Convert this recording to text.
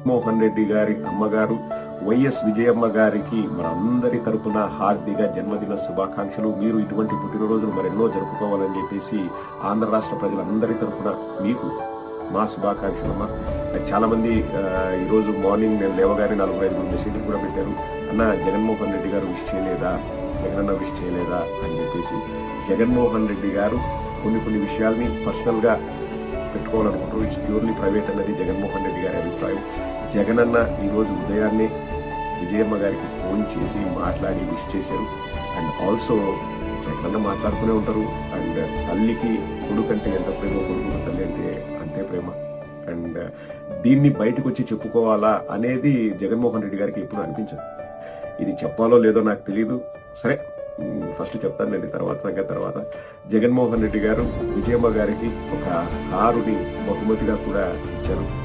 మోహన్ రెడ్డి గారి అమ్మగారు వైఎస్ విజయమ్మ గారికి మనందరి తరపున హార్దిక జన్మదిన శుభాకాంక్షలు. మీరు ఇటువంటి పుట్టినరోజులు మరెన్నో జరుపుకోవాలని చెప్పేసి ఆంధ్ర రాష్ట్ర ప్రజలందరి తరపున మీకు మా శుభాకాంక్షలమ్మా చాలా మంది ఈరోజు మార్నింగ్ నేను లేవగానే నలుగురు మంది మెసేజ్లు కూడా పెట్టారు. అన్న జగన్మోహన్ రెడ్డి గారు విష్ చేయలేదా? జగనన్న విష్ చేయలేదా? అని చెప్పేసి జగన్మోహన్ రెడ్డి గారు కొన్ని కొన్ని విషయాల్ని పర్సనల్గా పెట్టుకోవాలనుకుంటారు ఇట్స్ ప్యూర్లీ ప్రైవేట్ అన్నది జగన్మోహన్ రెడ్డి గారి అభిప్రాయం. అన్న ఈరోజు ఉదయాన్నే విజయమ్మ గారికి ఫోన్ చేసి మాట్లాడి విష్ చేశారు. అండ్ ఆల్సో జగనన్న మాట్లాడుతూనే ఉంటారు. అండ్ తల్లికి కొడుకు అంటే ఎంత ప్రేమ కొడుకు తల్లి అంటే అంతే ప్రేమ. అండ్ దీన్ని బయటకు వచ్చి చెప్పుకోవాలా అనేది జగన్మోహన్ రెడ్డి గారికి ఎప్పుడు అనిపించదు. ఇది చెప్పాలో లేదో నాకు తెలియదు సరే ఫస్ట్ చెప్తానండి తర్వాత సంగతి తర్వాత. జగన్మోహన్ రెడ్డి గారు విజయమ్మ గారికి ఒక కారుని బహుమతిగా కూడా ఇచ్చారు.